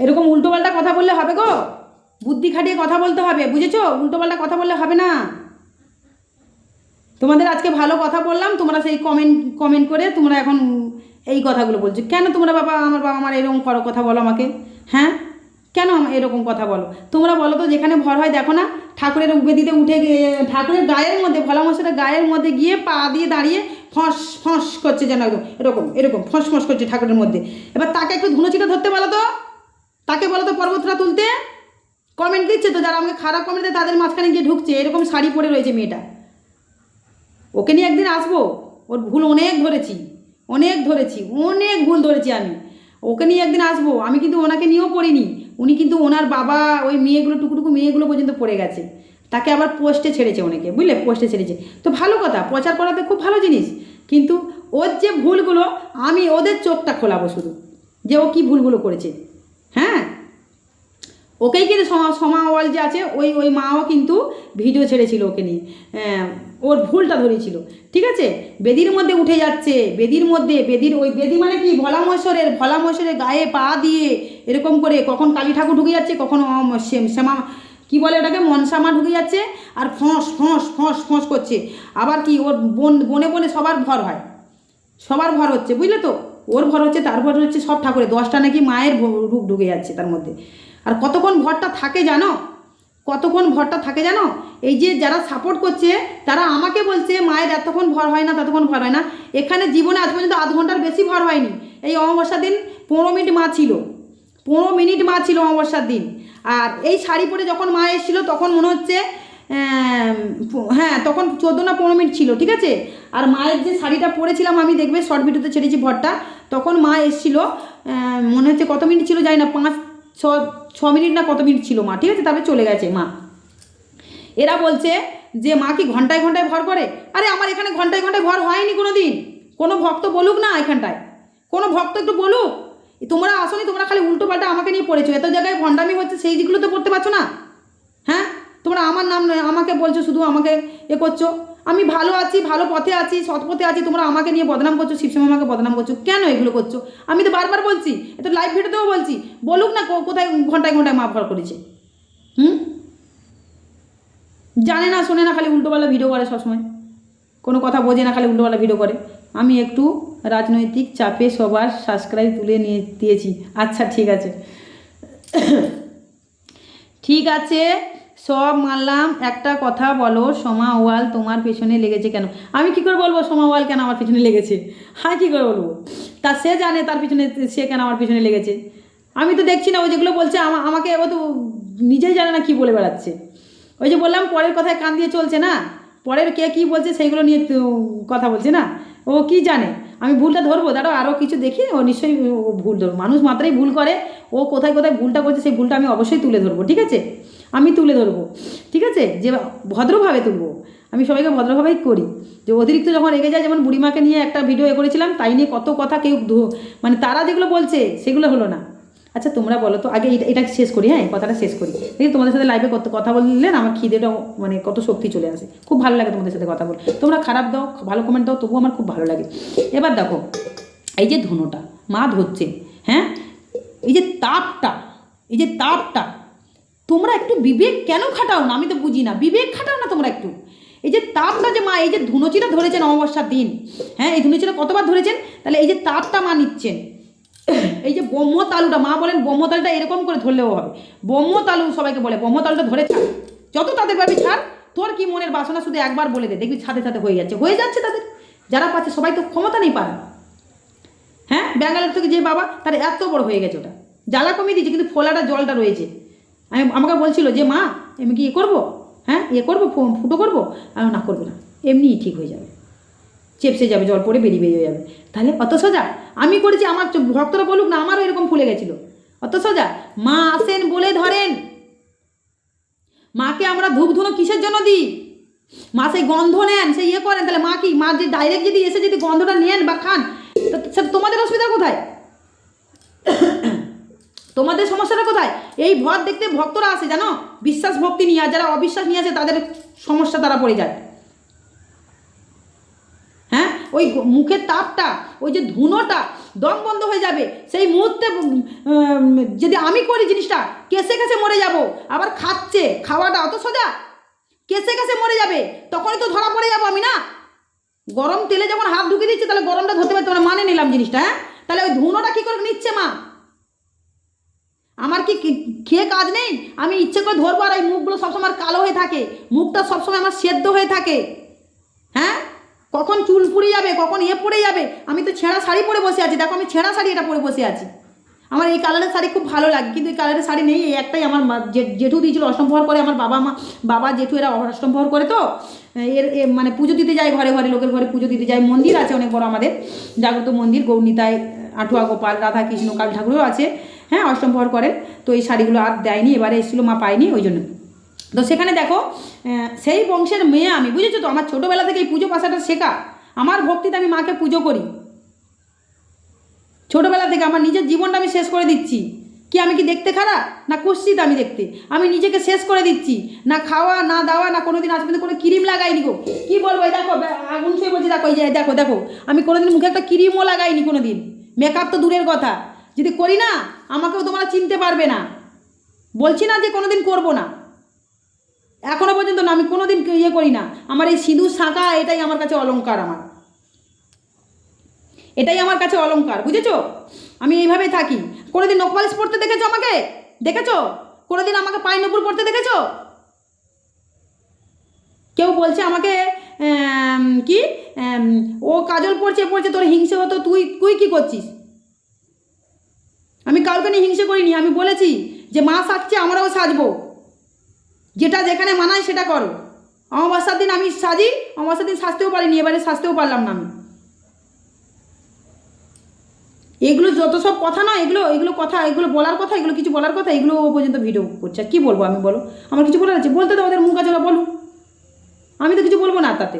এরকম উল্টোপাল্টা কথা বললে হবে গো। বুদ্ধি খাটিয়ে কথা বলতে হবে, বুঝেছ? উল্টোপাল্টা কথা বললে হবে না। তোমাদের আজকে ভালো কথা বললাম, তোমরা সেই কমেন্ট কমেন্ট করে তোমরা এখন এই কথাগুলো বলছো। কেন তোমরা বাবা, আমার বাবা আমার এরকম করো কথা বলো আমাকে? হ্যাঁ? কেন এরকম কথা বলো? তোমরা বলো তো যেখানে ভর হয় দেখো না, ঠাকুরের উবেদিতে উঠে গিয়ে ঠাকুরের গায়ের মধ্যে ভোলা মশারের গায়ের মধ্যে গিয়ে পা দিয়ে দাঁড়িয়ে ফস ফস করছে যেন একদম, এরকম এরকম, ফস ফস করছে ঠাকুরের মধ্যে। এবার তাকে একটু ধুনোচিটা ধরতে বলো তো। তাকে বলো তো পর্বতটা তুলতে? কমেন্ট দিচ্ছে তো, যারা আমাকে খারাপ কমেন্ট দেয় তাদের মাঝখানে গিয়ে ঢুকছে, এরকম শাড়ি পরে রয়েছে মেয়েটা। ওকে নিয়ে একদিন আসব, ওর ভুল অনেক ধরেছি অনেক ধরেছি, অনেক ভুল ধরেছি আমি। ওকে নিয়ে একদিন আসব, আমি কিন্তু ওনাকে নিয়েও পড়িনি, উনি কিন্তু ওনার বাবা, ওই মেয়েগুলো, টুকুটুকু মেয়েগুলো পর্যন্ত পড়ে গেছে। তাকে আবার পোস্টে ছেড়েছে অনেকে, বুঝলে? পোস্টে ছেড়েছে। তো ভালো কথা, প্রচার করাতে খুব ভালো জিনিস, কিন্তু ওর যে ভুলগুলো, আমি ওদের চোখটা খোলাবো শুধু, যে ও কী ভুলগুলো করেছে। হ্যাঁ? ওকেই কিন্তু সমা সমাওয়াল যে আছে ওই ওই মাও কিন্তু ভিডিও ছেড়েছিল ওকে নিয়ে। হ্যাঁ, ওর ভুলটা ধরেছিল। ঠিক আছে? বেদির মধ্যে উঠে যাচ্ছে বেদির মধ্যে বেদির ওই বেদি মানে কি? ভোলা মহেশ্বরের ভোলা মহেশ্বরের গায়ে পা দিয়ে এরকম করে কখন কালী ঠাকুর ঢুকে যাচ্ছে কখন শ্যাম- কি বলে ওটাকে? মনসামা ঢুকে যাচ্ছে আর ফস ফস ফস ফস করছে। আবার কি? ওর বন বনে বনে সবার ভর হয়। সবার ভর হচ্ছে বুঝলে তো? ওর ভর হচ্ছে তার ভর হচ্ছে সব ঠাকুরের। দশটা নাকি মায়ের রূপ ঢুকে যাচ্ছে তার মধ্যে। আর কতক্ষণ ভরটা থাকে জানো? কতক্ষণ ভরটা থাকে জানো? এই যে যারা সাপোর্ট করছে, তারা আমাকে বলছে, মায়ের এতক্ষণ ভর হয় না, ততক্ষণ ভর হয় না। এখানে জীবনে আজ পর্যন্ত আধ ঘণ্টার বেশি ভর হয়নি। এই অমাবস্যার দিন পনেরো মিনিট মা ছিল। পনেরো মিনিট মা ছিল অমাবস্যার দিন। আর এই শাড়ি পরে যখন মা এসেছিল, তখন মনে হচ্ছে হ্যাঁ তখন চোদ্দ না পনেরো মিনিট ছিল, ঠিক আছে? আর মায়ের যে শাড়িটা পরেছিলাম আমি, দেখবে শর্ট ভিডিওতে ছেড়েছি ভরটা। তখন মা এসেছিল মনে হচ্ছে কত মিনিট ছিল জানি না, পাঁচ ছ ছ মিনিট না কত মিনিট ছিল মা? ঠিক আছে, তারপরে চলে গেছে মা। এরা বলছে যে, মা কি ঘন্টায় ঘন্টায় ভর করে? আরে, আমার এখানে ঘন্টায় ঘন্টায় ভর হয়নি কোনো দিন কোনো ভক্ত বলুক না এখানটায়। কোনো ভক্ত একটু বলুক। তোমরা আসনি, তোমরা খালি উল্টো পাল্টা আমাকে নিয়ে পড়েছো। এত জায়গায় ভণ্ডামি হচ্ছে, সেই যেগুলো তো পড়তে পারছ না? হ্যাঁ? তোমরা আমার নাম নয় আমাকে বলছো, শুধু আমাকে এ করছ। আমি ভালো আছি, ভালো পথে আছি, সৎ পথে আছি, তোমরা আমাকে নিয়ে বদনাম করছ শিবশ্যাম আমাকে বদনাম করছ, কেন এগুলো করছ? আমি তো বারবার বলছি, এ তো লাইভ ভিডিওতেও বলছি, বলুক না কোথায় ঘন্টায় ঘন্টায় মাপ ভর করেছে। হুম? জানে না, শোনে না, খালি উল্টোপাল্টা ভিডিও করে সবসময়। কোনো কথা বোঝে না, খালি উল্টোপাল্টা ভিডিও করে। আমি একটু রাজনৈতিক চাপে সবার সাবস্ক্রাইব তুলে নিয়ে দিয়েছি। আচ্ছা ঠিক আছে। ঠিক আছে। সব মানলাম, একটা কথা বলো, সোমা ওয়াল তোমার পেছনে লেগেছে কেন? আমি কি করে বলব সোমা ওয়াল কেন আমার পেছনে লেগেছে? হ্যাঁ কী করে বলব? তা সে জানে তার পিছনে, সে কেন আমার পিছনে লেগেছে? আমি তো দেখছি না ওই যেগুলো বলছে, আমা- আমাকে ও তো নিজেই জানে না কি বলে বেড়াচ্ছে। ওই যে বললাম, পরের কথায় কান দিয়ে চলছে না? পরের কে কি বলছে সেইগুলো নিয়ে কথা বলছে না? ও কি জানে? আমি ভুলটা ধরবো? দাঁড়াও আরও কিছু দেখি? ও নিশ্চয়ই, ও ভুল ধরবো। মানুষ মাত্রাই ভুল করে, ও কোথায় কোথায় ভুলটা করছে, সেই ভুলটা আমি অবশ্যই তুলে ধরবো, ঠিক আছে? আমি তুলে ধরবো, ঠিক আছে? যে ভদ্রভাবে তুলবো। আমি সবাইকে ভদ্রভাবেই করি। যে অতিরিক্ত যখন রেগে যায়, যেমন বুড়িমাকে নিয়ে একটা ভিডিও এ করেছিলাম, তাই নিয়ে কত কথা কেউ মানে তারা যেগুলো বলছে, সেগুলো হলো না। আচ্ছা তোমরা বলো তো, আগে এটা এটা শেষ করি হ্যাঁ? কথাটা শেষ করি। দেখি তোমাদের সাথে লাইভে কত কথা বললে না আমার খিদেটা মানে কত শক্তি চলে আসে। খুব ভালো লাগে তোমাদের সাথে কথা বল। তোমরা খারাপ দাও, ভালো কমেন্ট দাও, তবুও আমার খুব ভালো লাগে। এবার দেখো, এই যে ধনুটা, মা ধরছে হ্যাঁ? এই যে তাপটা, এই যে তাপটা তোমরা একটু বিবেক কেন খাটাও না? আমি তো বুঝি না। বিবেক খাটাও না তোমরা একটু। এই যে তাপটা যে মা, এই যে ধুনুচিটা ধরেছেন অমাবস্যার দিন হ্যাঁ এই ধুনুচিটা কতবার ধরেছেন? তাহলে এই যে তাপটা মা নিচ্ছেন। এই যে ব্রহ্ম তালুটা মা বলেন ব্রহ্ম তালুটা এরকম করে ধরলেও হবে। ব্রহ্ম তালু সবাইকে বলে ব্রহ্ম তালুটা ধরে ছাড়। যত তাদের পাবি ছাড়। তোর কি মনের বাসনা শুধু একবার বলে দে। দেখবি ছাদে ছাদে হয়ে যাচ্ছে। হয়ে যাচ্ছে তাদের। যারা পাচ্ছে সবাই তো ক্ষমতা নেই পারে হ্যাঁ ব্যাঙ্গালোর থেকে যে বাবা, তার এত বড় হয়ে গেছে ওটা। জ্বালা কমিয়ে দিয়েছে, কিন্তু ফোলাটা জলটা রয়েছে। আমি আমাকে বলছিল যে, মা, আমি কি ইয়ে করব? হ্যাঁ ইয়ে করব? ফুটো করব? আমি না, করব না। এমনিই ঠিক হয়ে যাবে। চেপসে যাবে, জল পড়ে বেরিয়ে বেরিয়ে যাবে। তাহলে অত সোজা? আমি করেছি, আমার ভক্তরা বলুক না, আমারও এরকম ফুলে গেছিল। অত সোজা? মা আসেন বলে ধরেন। মাকে আমরা ধূপ ধুনো কিসের জন্য দিই? মা সেই গন্ধ নেন সেই ইয়ে করেন, তাহলে মা কি? মা যে ডাইরেক্ট যদি এসে যদি গন্ধটা নেন বা খান, তা তোমাদের অসুবিধা কোথায়? তোমাদের সমস্যাটা কোথায়? এই ভর দেখতে ভক্তরা আসে, জানো? বিশ্বাস ভক্তি নিয়ে আর যারা অবিশ্বাস নিয়ে আসে, তাদের সমস্যা তারা পড়ে যায়। হ্যাঁ? ওই মুখের তাপটা, ওই যে ধুনোটা দম বন্ধ হয়ে যাবে। সেই মুহূর্তে যদি আমি করি জিনিসটা, কেসে কেসে মরে যাব। আবার খাচ্ছে, খাওয়াটা অত সোজা? কেসে কেসে মরে যাবে, তখনই তো ধরা পড়ে যাব আমি না? গরম তেলে যখন হাত ঢুকে দিচ্ছে, তাহলে গরমটা ধরতে পারতে মানে মানে নিলাম জিনিসটা হ্যাঁ? তাহলে ওই ধুনোটা কী করে নিচ্ছে মা? আমার কি খেয়ে কাজ নেই? আমি ইচ্ছে করে ধরবো আর এই মুখগুলো সবসময় কালো হয়ে থাকে। মুখটা সবসময় আমার সেদ্ধ হয়ে থাকে। হ্যাঁ? কখন চুল পুড়ে যাবে, কখন ইয়ে পড়ে যাবে? আমি তো ছেঁড়া শাড়ি পরে বসে আছি। দেখো, আমি ছেঁড়া শাড়ি এটা পরে বসে আছি। আমার এই কালারের শাড়ি খুব ভালো লাগে, কিন্তু এই কালারের শাড়ি নেই। এই একটাই আমার জেঠু দিয়েছিল অষ্টম প্রহর করে, আমার বাবা মা বাবা জেঠু এরা অষ্টম প্রহর করে তো। এর এ মানে পুজো দিতে যায় ঘরে ঘরে, লোকের ঘরে পুজো দিতে যায়। মন্দির আছে অনেক বড় আমাদের, জাগ্রত মন্দির গৌরনীতায় আঠুয়া গোপাল রাধা কৃষ্ণ কাল ঠাকুরও আছে। হ্যাঁ অষ্টম প্রহর করেন তো এই শাড়িগুলো আর দেয়নি, এবারে এসেছিল, মা পায়নি, ওই জন্য। তো সেখানে দেখো সেই বংশের মেয়ে আমি, বুঝেছ তো? আমার ছোটোবেলা থেকে এই পুজো পাশাটা শেখা। আমার ভক্তিতে আমি মাকে পুজো করি। ছোটোবেলা থেকে আমার নিজের জীবনটা আমি শেষ করে দিচ্ছি। কি আমি কি দেখতে খারাপ? না কুৎসিত আমি দেখতে। আমি নিজেকে শেষ করে দিচ্ছি। না খাওয়া, না দাওয়া, না কোনোদিন আজ পর্যন্ত কোনো ক্রিম লাগাইনি গো। কি বলব, এই দেখো আগুন ছুঁয়ে বলছি, দেখো, এই যে দেখো দেখো। আমি কোনোদিন মুখে একটা ক্রিমও লাগাইনি কোনো দিন মেকআপ তো দূরের কথা। যদি করি না, আমাকেও তোমরা চিনতে পারবে না। বলছি না যে কোনোদিন করব না। এখনও পর্যন্ত না, আমি কোনোদিন ইয়ে করি না। আমার এই সিঁদুর শাঁকা এটাই আমার কাছে অলংকার আমার। এটাই আমার কাছে অলংকার, বুঝেছ? আমি এইভাবেই থাকি। কোনোদিন নখপালিশ পড়তে দেখেছ আমাকে? দেখেছ? কোনোদিন আমাকে পাই নপুর পড়তে দেখেছ? কেউ বলছে আমাকে কি? ও কাজল পড়ছে পড়ছে তোর হিংসে হতো, তুই তুই কি করছিস? আমি কাউকে নিয়ে হিংসে করিনি, আমি বলেছি যে মা সাজছে, আমরাও সাজবো। যেটা যেখানে মানায় সেটা করো। অমাবস্যার দিন আমি সাজি, অমাবস্যার দিন সাজতেও পারিনি, এবারে সাজতেও পারলাম না আমি। এগুলো যত সব কথা না, এগুলো এগুলো কথা, এগুলো বলার কথা, এগুলো কিছু বলার কথা, এগুলো ও পর্যন্ত ভিডিও করছে। কী বলব আমি বলো? আমার কিছু বলার আছে? বলতে তো ওদের মুখ আছে, ওরা আমি তো কিছু বলব না তাতে।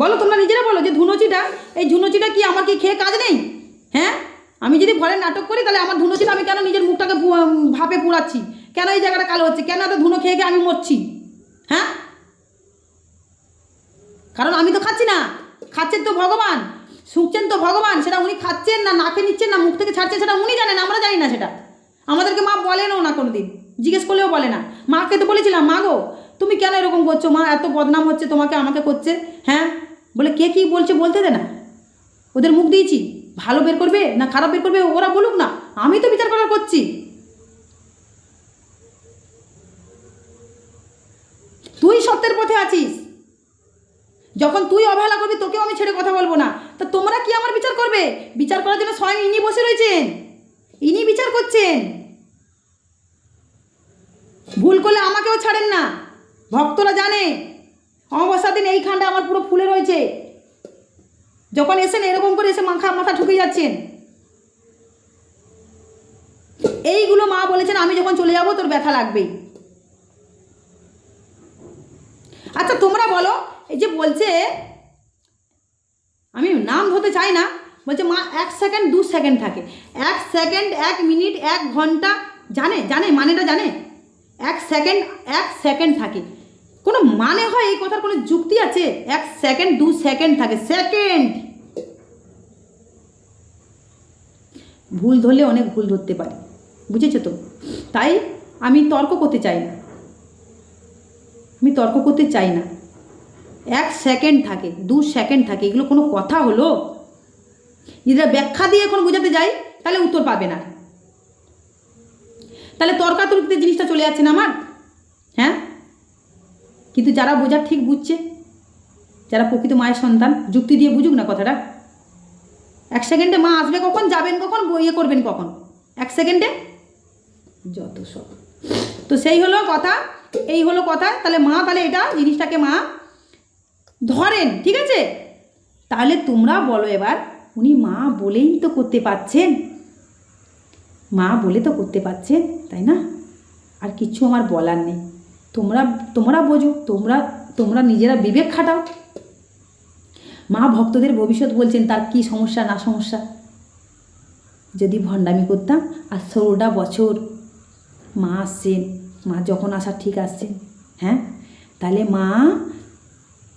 বলো, তোমরা নিজেরা বলো যে ধুনুচিটা, এই ধুনুচিটা কি আমার কি খেয়ে কাজ নেই? হ্যাঁ? আমি যদি ঘরে নাটক করি, তাহলে আমার ধুনুচিটা আমি কেন নিজের মুখটাকে ভাপে পুড়াচ্ছি? কেন এই জায়গাটা কালো হচ্ছে? কেন এত ধুনো খেয়ে খেয়ে আমি মরছি? হ্যাঁ? কারণ আমি তো খাচ্ছি না। খাচ্ছেন তো ভগবান। শুকছেন তো ভগবান। সেটা উনি খাচ্ছেন না, নাকে নিচ্ছেন না, মুখ থেকে ছাড়ছেন, সেটা উনি জানেন, আমরা জানি না সেটা। আমাদেরকে মা বলেনও না কোনো দিন জিজ্ঞেস করলেও বলে না। মাকে তো বলেছিলাম, মা গো, তুমি কেন এরকম করছ? মা এত বদনাম হচ্ছে, তোমাকে আমাকে করছে? হ্যাঁ? বলে কে কী বলছে বলতে দে না। ওদের মুখ দিয়েছি, ভালো বের করবে না খারাপ বের করবে ওরা বলুক না, আমি তো বিচার করার করছি। তুই সত্যের পথে আছিস। যখন তুই অবহেলা করবি, তোকেও আমি ছেড়ে কথা বলব না। তা তোমরা কি আমার বিচার করবে? বিচার করার জন্য স্বয়ং ইনি বসে রয়েছেন। ইনি বিচার করছেন। ভুল করলে আমাকেও ছাড়েন না। ভক্তরা জানে। অমাবস্যার দিন এইখানটা আমার পুরো ফুলে রয়েছে। যখন এসেন এরকম করে এসে মাখা মাথা ঠুকে যাচ্ছেন। এইগুলো মা বলেছেন, আমি যখন চলে যাব তোর ব্যথা লাগবেই। আচ্ছা তোমরা বলো, এই যে বলছে, আমি নাম ধরতে চাই না, বলছে মা, এক সেকেন্ড, দু সেকেন্ড থাকে। এক সেকেন্ড, এক মিনিট, এক ঘণ্টা, জানে জানে, মানেটা জানে? এক সেকেন্ড এক সেকেন্ড থাকে। কোনো মানে হয় এই কথার কোনো যুক্তি আছে? এক সেকেন্ড দু সেকেন্ড থাকে। সেকেন্ড ভুল ধরলে অনেক ভুল ধরতে পারি। বুঝেছ তো? তাই আমি তর্ক করতে চাই না। আমি তর্ক করতে চাই না। এক সেকেন্ড থাকে, দু সেকেন্ড থাকে। এগুলো কোনো কথা হলো? যদি ব্যাখ্যা দিয়ে এখন বোঝাতে যাই, তাহলে উত্তর পাবে না। তাহলে তর্কাতর্কিতে জিনিসটা চলে যাচ্ছে না আমার? হ্যাঁ? কিন্তু যারা বোঝার ঠিক বুঝছে, যারা প্রকৃত মায়ের সন্তান, যুক্তি দিয়ে বুঝুক না কথাটা। এক সেকেন্ডে মা আসবে কখন, যাবেন কখন ইয়ে করবেন কখন? এক সেকেন্ডে? যত সব। তো সেই হলো কথা, এই হলো কথা, তাহলে মা, তাহলে এটা জিনিসটাকে মা ধরেন, ঠিক আছে? তাহলে তোমরা বলো এবার, উনি মা বলেই তো করতে পাচ্ছেন মা বলে তো করতে পাচ্ছেন তাই না? আর কিছু আমার বলার নেই। তোমরা তোমরা বোঝো, তোমরা তোমরা নিজেরা বিবেক খাটাও। মা ভক্তদের ভবিষ্যৎ বলছেন, তার কি সমস্যা, না সমস্যা? যদি ভণ্ডামি করতাম, আর ষোলোটা বছর মা আসছেন, মা যখন আসার ঠিক আসছেন হ্যাঁ? তাহলে মা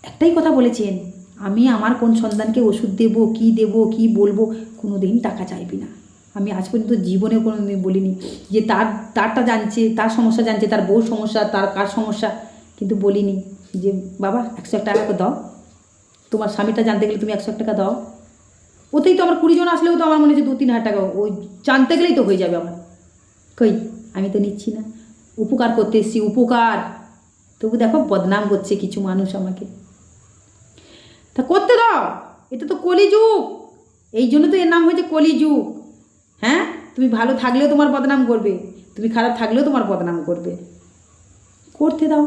একটাই কথা বলেছেন, আমি আমার কোন সন্তানকে ওষুধ দেবো, কি দেবো, কি বলব কোনো দিন টাকা চাইবি না। আমি আজ পর্যন্ত জীবনে কোনো দিন বলিনি যে তার, তারটা জানছে, তার সমস্যা জানছে, তার বউ সমস্যা, তার কার সমস্যা, কিন্তু বলিনি যে, বাবা, একশো এক টাকা দাও। তোমার স্বামীটা জানতে গেলে তুমি একশো এক টাকা দাও। ওতেই তো আমার কুড়ি জন আসলেও তো আমার মনে হচ্ছে দু তিন হাজার টাকা, ওই জানতে গেলেই তো হয়ে যাবে আমার। কই, আমি তো নিচ্ছি না। উপকার করতে এসছি, উপকার। তবু দেখো, বদনাম করছে কিছু মানুষ আমাকে। তা করতে দাও, এটা তো কলিযুগ। এই জন্য তো এর নাম হয়েছে কলিযুগ। হ্যাঁ? তুমি ভালো থাকলেও তোমার বদনাম করবে, তুমি খারাপ থাকলেও তোমার বদনাম করবে। করতে দাও,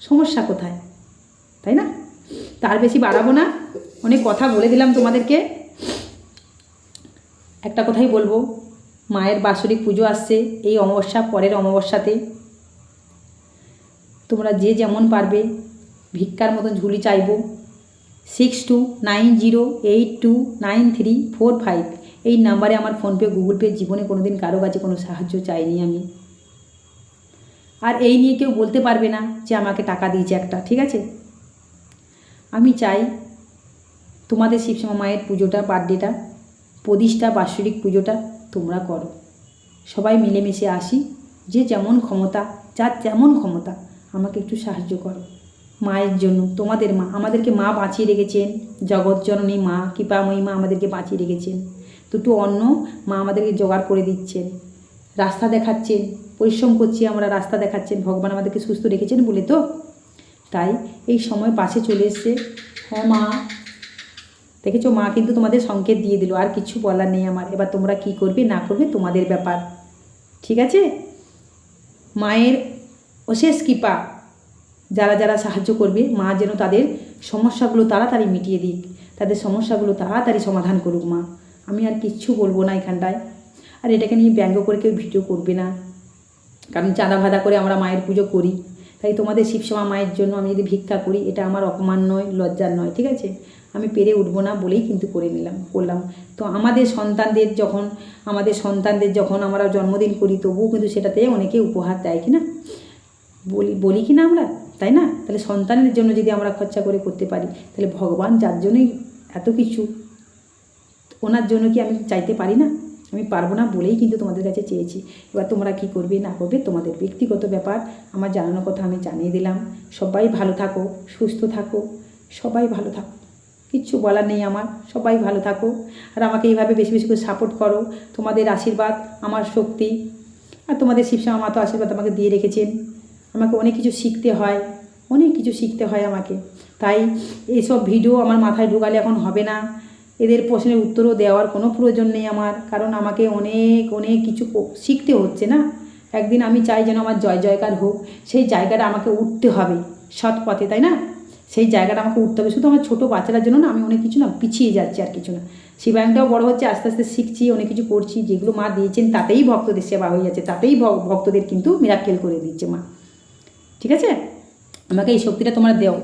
সমস্যা কোথায়? তাই না? তার বেশি বাড়াবো না। অনেক কথা বলে দিলাম তোমাদেরকে। একটা কথাই বলব, মায়ের বাৎসরিক পুজো আসছে, এই অমাবস্যা পরের অমাবস্যাতে। তোমরা যে যেমন পারবে, ভিক্ষার মতন ঝুলি চাইব। Six two nine zero eight two nine three four five এই নাম্বারে আমার ফোনপে, গুগল পে জীবনে কোনো দিন কারও কাছে কোনো সাহায্য চাইনি আমি। আর এই নিয়ে কেউ বলতে পারবে না যে আমাকে টাকা দিয়েছে একটা, ঠিক আছে? আমি চাই তোমাদের শিবশ্যামা মায়ের পুজোটা, বার্থডেটা, প্রতিষ্ঠা বাৎসরিক পুজোটা তোমরা করো। সবাই মিলেমিশে আসি, যে যেমন ক্ষমতা, যার যেমন ক্ষমতা, আমাকে একটু সাহায্য করো। মায়ের জন্য, তোমাদের মা, আমাদেরকে মা বাঁচিয়ে রেখেছেন জগৎজননী মা, কৃপাময়ী মা আমাদেরকে বাঁচিয়ে রেখেছেন। দুটো অন্ন মা আমাদেরকে জোগাড় করে দিচ্ছেন। রাস্তা দেখাচ্ছেন, পরিশ্রম করছি আমরা, রাস্তা দেখাচ্ছেন, ভগবান আমাদেরকে সুস্থ রেখেছেন বলে তো? তাই এই সময় পাশে চলে এসছে। হ্যাঁ মা, দেখেছ মা কিন্তু তোমাদের সংকেত দিয়ে দিল, আর কিছু বলার নেই আমার। এবার তোমরা কি করবে, না করবে তোমাদের ব্যাপার। ঠিক আছে? মায়ের অশেষ কৃপা, যারা যারা সাহায্য করবে, মা যেন তাদের সমস্যাগুলো তাড়াতাড়ি মিটিয়ে দিক। তাদের সমস্যাগুলো তাড়াতাড়ি সমাধান করুক মা। আমি আর কিচ্ছু বলব না এখানটায়। আর এটাকে নিয়ে ব্যঙ্গ করে কেউ ভিডিও করবে না। কারণ চাঁদা ভাদা করে আমরা মায়ের পুজো করি। তাই তোমাদের শিবসমা মায়ের জন্য আমি যদি ভিক্ষা করি, এটা আমার অপমান নয়, লজ্জার নয়, ঠিক আছে? আমি পেরে উঠবো না বলেই কিন্তু করে নিলাম, করলাম। তো আমাদের সন্তানদের যখন, আমাদের সন্তানদের যখন আমরা জন্মদিন করি, তবুও কিন্তু সেটাতে অনেকে উপহার দেয় কি না? বলি বলি কি না আমরা? তাই না? তাহলে সন্তানের জন্য যদি আমরা খরচা করে করতে পারি, তাহলে ভগবান যার জন্যই এত কিছু। ওনার জন্য কি আমি চাইতে পারি না? আমি পারব না বলেই কিন্তু তোমাদের কাছে চেয়েছি। এবার তোমরা কি করবে, না করবে, তোমাদের ব্যক্তিগত ব্যাপার, আমার জানানোর কথা আমি জানিয়ে দিলাম। সবাই ভালো থাকো, সুস্থ থাকো, সবাই ভালো থাকো। কিচ্ছু বলার নেই আমার, সবাই ভালো থাকো। আর আমাকে এইভাবে বেশি বেশি করে সাপোর্ট করো। তোমাদের আশীর্বাদ, আমার শক্তি। আর তোমাদের শিবশ্যামা মা তো আশীর্বাদ আমাকে দিয়ে রেখেছেন। আমাকে অনেক কিছু শিখতে হয়, অনেক কিছু শিখতে হয় আমাকে। তাই এসব ভিডিও আমার মাথায় ঢুকালে এখন হবে না। এদের প্রশ্নের উত্তরও দেওয়ার কোনো প্রয়োজন নেই আমার। কারণ আমাকে অনেক অনেক কিছু শিখতে হচ্ছে না। একদিন আমি চাই যেন আমার জয় জয়কার হোক। সেই জায়গাটা আমাকে উঠতে হবে সৎ পথে, তাই না? সেই জায়গাটা আমাকে উঠতে হবে। শুধু আমার ছোটো বাচ্চাটার জন্য না, আমি অনেক কিছু না পিছিয়ে যাচ্ছি আর কিছু না। শিবায়নটাও বড় হচ্ছে, আস্তে আস্তে শিখছি, অনেক কিছু করছি। যেগুলো মা দিয়েছেন, তাতেই ভক্তদের সেবা হয়ে যাচ্ছে। তাতেই ভক্তদের কিন্তু মিরাক্কেল করে দিচ্ছে মা। ঠিক আছে? আমাকে এই শক্তিটা তোমরা দেও।